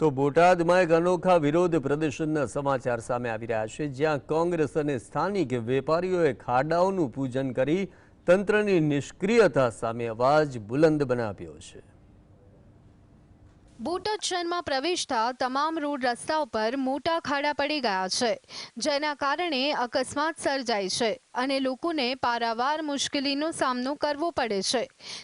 તો બોટાદમાં એક અનોખા વિરોધ પ્રદર્શનના સમાચાર સામે આવી રહ્યા છે, જ્યાં કોંગ્રેસ અને સ્થાનિક વેપારીઓએ ખાડાઓનું પૂજન કરી તંત્રની નિષ્ક્રિયતા સામે અવાજ બુલંદ બનાવ્યો છે. બોટાદ શહેરમાં પ્રવેશતા તમામ રોડ રસ્તા ઉપર મોટા ખાડા પડી ગયા છે, જેના કારણે અકસ્માત સર્જાય છે અને લોકોને પારાવાર મુશ્કેલીનો સામનો કરવો પડે છે.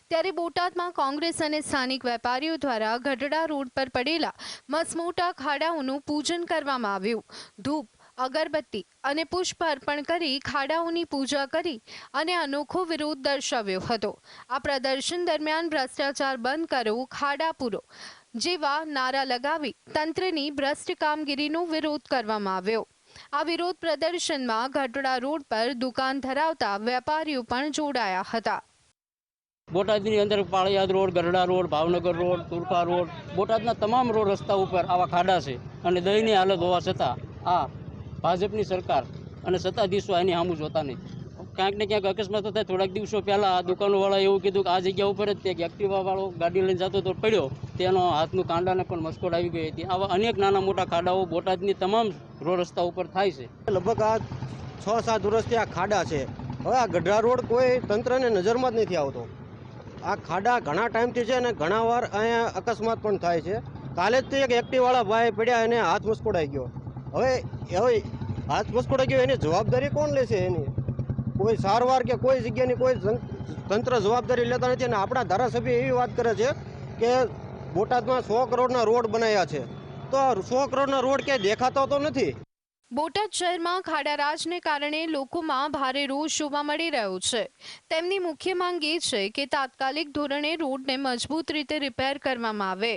ત્યારે બોટાદમાં કોંગ્રેસ અને સ્થાનિક વેપારીઓ દ્વારા ગઢડા રોડ પર પડેલા મસમોટા ખાડાઓનું પૂજન કરવામાં આવ્યું. ધૂપ, અગરબત્તી અને પુષ્પ અર્પણ કરી ખાડાઓની પૂજા કરી અને અનોખો વિરોધ દર્શાવ્યો હતો. આ પ્રદર્શન દરમિયાન ભ્રષ્ટાચાર બંધ કરો, ખાડા પૂરો જેવા નારા લગાવી તંત્રની ભ્રષ્ટ કામગીરીનો વિરોધ કરવામાં આવ્યો. આ વિરોધ પ્રદર્શનમાં ગઢડા રોડ પર દુકાન ધરાવતા વેપારીઓ પણ જોડાયા હતા. બોટાદની અંદર Paliyad road Garda road, Bhavnagar road, Turkha road, બોટાદના તમામ રોડ રસ્તા ઉપર આવા ખાડા છે અને દયની હાલત હોવા છતાં આ ભાજપની સરકાર અને સત્તાધીશો એની સામું જોતા નહીં. ક્યાંક ને ક્યાંક અકસ્માત થાય. થોડાક દિવસો પહેલાં દુકાનોવાળા એવું કીધું કે આ જગ્યા ઉપર જ એક એક્ટિવાવાળો ગાડી લઈને જતો તો પડ્યો. તેનો હાથનું કાંડાને પણ મસ્કોડ આવી ગઈ હતી. આવા અનેક નાના મોટા ખાડાઓ બોટાદની તમામ રોડ રસ્તા ઉપર થાય છે. લગભગ આ છ સાત વર્ષથી આ ખાડા છે. હવે આ ગઢડા રોડ કોઈ તંત્રને નજરમાં જ નથી આવતો. આ ખાડા ઘણા ટાઈમથી છે અને ઘણા વાર અહીંયા અકસ્માત પણ થાય છે. કાલે જ એક એક્ટિવાળા ભાઈ પડ્યા એને હાથ મસ્કોડાઈ ગયો. હવે હવે હાથ મસ્કોડાઈ ગયો એની જવાબદારી કોણ લેશે એની? કોઈ સારવાર કે કોઈ જગ્યાની કોઈ તંત્ર જવાબદારી લેતા નથી અને આપણા ધારાસભ્ય એવી વાત કરે છે કે બોટાદમાં સો કરોડના રોડ બનાવ્યા છે. તો સો કરોડના રોડ ક્યાંય દેખાતો તો નથી? બોટાદ શહેરમાં ખાડારાજને કારણે લોકોમાં ભારે રોષ જોવા મળી રહ્યો છે. તેમની મુખ્ય માંગ એ છે કે તાત્કાલિક ધોરણે રોડને મજબૂત રીતે રિપેર કરવામાં આવે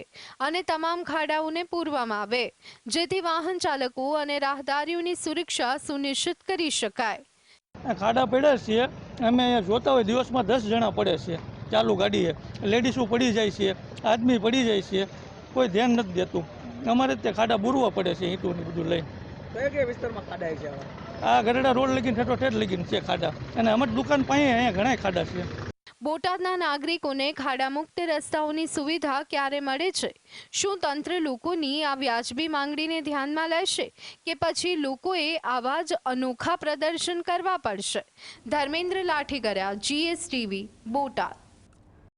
અને તમામ ખાડાઓને પૂરવામાં આવે, જેથી વાહન ચાલકો અને રાહદારીઓની સુરક્ષા સુનિશ્ચિત કરી શકાય. ખાડા પડ્યા છીએ અમે અહીંયા જોતા હોય દિવસમાં દસ જણા પડે છે. ચાલુ ગાડીએ. લેડીસો પડી જાય છે? આદમી પડી જાય છે. કોઈ ધ્યાન નથી દેતું. અમારે તે ખાડા બુરવા પડે છે ઈંટું ને બધું લઈને. કયા કયા વિસ્તારમાં ખાડા છે આ ગરડા રોડ લગીને ઠેઠો ઠેઠ લગીને છે ખાડા. અને અમારી દુકાન પાસે અહીંયા ઘણા ખાડા છે. બોટાદના નાગરિકોને ખાડામુક્ત રસ્તાઓની સુવિધા ક્યારે મળે છે? શું તંત્ર લોકોની આ વ્યાજબી માંગણીને ધ્યાનમાં લેશે કે પછી લોકોએ આવા જ અનોખા પ્રદર્શન કરવા પડશે? ધર્મેન્દ્ર લાઠીગરા જીએસટીવી બોટાદ.